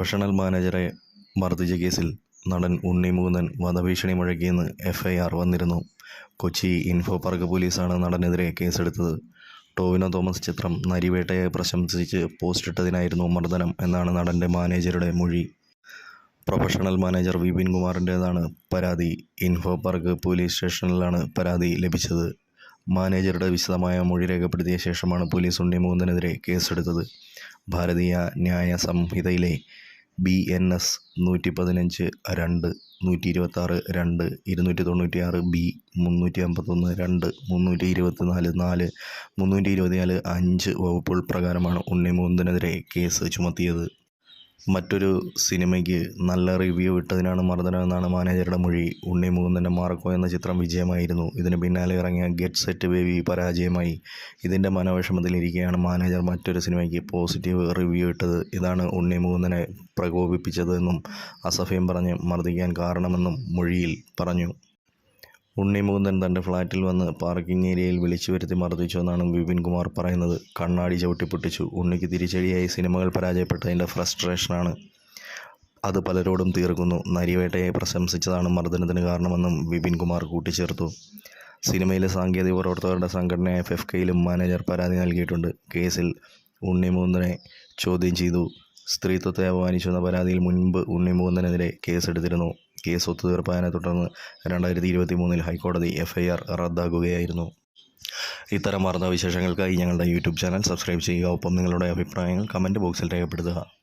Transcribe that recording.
Professional മാനേജറെ മർദ്ദിച്ച കേസിൽ നടൻ ഉണ്ണി മുകുന്ദൻ വധഭീഷണി മുഴക്കിയെന്ന് എഫ് ഐ ആർ വന്നിരുന്നു. കൊച്ചി ഇൻഫോ പാർക്ക് പോലീസാണ് നടനെതിരെ കേസെടുത്തത്. ടോവിനോ തോമസ് ചിത്രം നരിവേട്ടയെ പ്രശംസിച്ച് പോസ്റ്റ് ഇട്ടതിനായിരുന്നു മർദ്ദനം എന്നാണ് നടന്റെ മാനേജറുടെ മൊഴി. പ്രൊഫഷണൽ മാനേജർ വിപിൻ കുമാറിന്റേതാണ് പരാതി. ഇൻഫോ പാർക്ക് പോലീസ് സ്റ്റേഷനിലാണ് പരാതി ലഭിച്ചത്. മാനേജറുടെ വിശദമായ മൊഴി രേഖപ്പെടുത്തിയ ശേഷമാണ് പോലീസ് ഉണ്ണി മുകുന്ദനെതിരെ കേസെടുത്തത്. ഭാരതീയ ന്യായ സംഹിതയിലെ ബി എൻ എസ് നൂറ്റി പതിനഞ്ച് രണ്ട് നൂറ്റി ഇരുപത്താറ് രണ്ട് ഇരുന്നൂറ്റി തൊണ്ണൂറ്റി ആറ് ബി മുന്നൂറ്റി അമ്പത്തൊന്ന് രണ്ട് മുന്നൂറ്റി ഇരുപത്തി നാല് നാല് മുന്നൂറ്റി ഇരുപത്തിനാല് അഞ്ച് വകുപ്പുകൾ പ്രകാരമാണ് ഉണ്ണി മുകുന്ദനെതിരെ കേസ് ചുമത്തിയത്. മറ്റൊരു സിനിമയ്ക്ക് നല്ല റിവ്യൂ ഇട്ടതിനാണ് മർദ്ദനമെന്നാണ് മാനേജറുടെ മൊഴി. ഉണ്ണി മുകുന്ദന്റെ മാർക്കോ എന്ന ചിത്രം വിജയമായിരുന്നു. ഇതിന് പിന്നാലെ ഇറങ്ങിയ ഗെറ്റ് സെറ്റ് ബേബി പരാജയമായി. ഇതിന്റെ മനോവിഷമത്തിലിരിക്കെയാണ് മാനേജർ മറ്റൊരു സിനിമയ്ക്ക് പോസിറ്റീവ് റിവ്യൂ ഇട്ടത്. ഇതാണ് ഉണ്ണി മുകുന്ദനെ പ്രകോപിപ്പിച്ചതെന്നും അസഫയും പറഞ്ഞ് മർദ്ദിക്കാൻ കാരണമെന്നും മൊഴിയിൽ പറഞ്ഞു. ഉണ്ണി മുകുന്ദൻ തന്റെ ഫ്ളാറ്റിൽ വന്ന് പാർക്കിംഗ് ഏരിയയിൽ വിളിച്ചു വരുത്തി മർദ്ദിച്ചുവെന്നാണ് വിപിൻ കുമാർ പറയുന്നത്. കണ്ണാടി ചവിട്ടിപ്പൊട്ടിച്ചു. ഉണ്ണിക്ക് തിരിച്ചടിയായി സിനിമകൾ പരാജയപ്പെട്ടതിന്റെ ഫ്രസ്ട്രേഷനാണ്. അത് പലരോടും തീർക്കുന്നു. നരിവേട്ടയെ പ്രശംസിച്ചതാണ് മർദ്ദനത്തിന് കാരണമെന്നും വിപിൻ കുമാർ കൂട്ടിച്ചേർത്തു. സിനിമയിലെ സാങ്കേതിക പ്രവർത്തകരുടെ സംഘടനയായ എഫ് എഫ് കെയിലും മാനേജർ പരാതി നൽകിയിട്ടുണ്ട്. കേസിൽ ഉണ്ണി മുകുന്ദനെ ചോദ്യം ചെയ്തു. സ്ത്രീത്വത്തെ അപമാനിച്ചുവെന്ന പരാതിയിൽ മുൻപ് ഉണ്ണി മുകുന്ദനെതിരെ കേസെടുത്തിരുന്നു. കേസ് ഒത്തുതീർപ്പായതിനെ തുടർന്ന് രണ്ടായിരത്തി ഇരുപത്തി മൂന്നിൽ ഹൈക്കോടതി എഫ് ഐ ആർ റദ്ദാക്കുകയായിരുന്നു. ഇത്തരം വാർത്താവിശേഷങ്ങൾക്കായി ഞങ്ങളുടെ യൂട്യൂബ് ചാനൽ സബ്സ്ക്രൈബ് ചെയ്യുക. ഒപ്പം നിങ്ങളുടെ അഭിപ്രായങ്ങൾ കമന്റ് ബോക്സിൽ രേഖപ്പെടുത്തുക.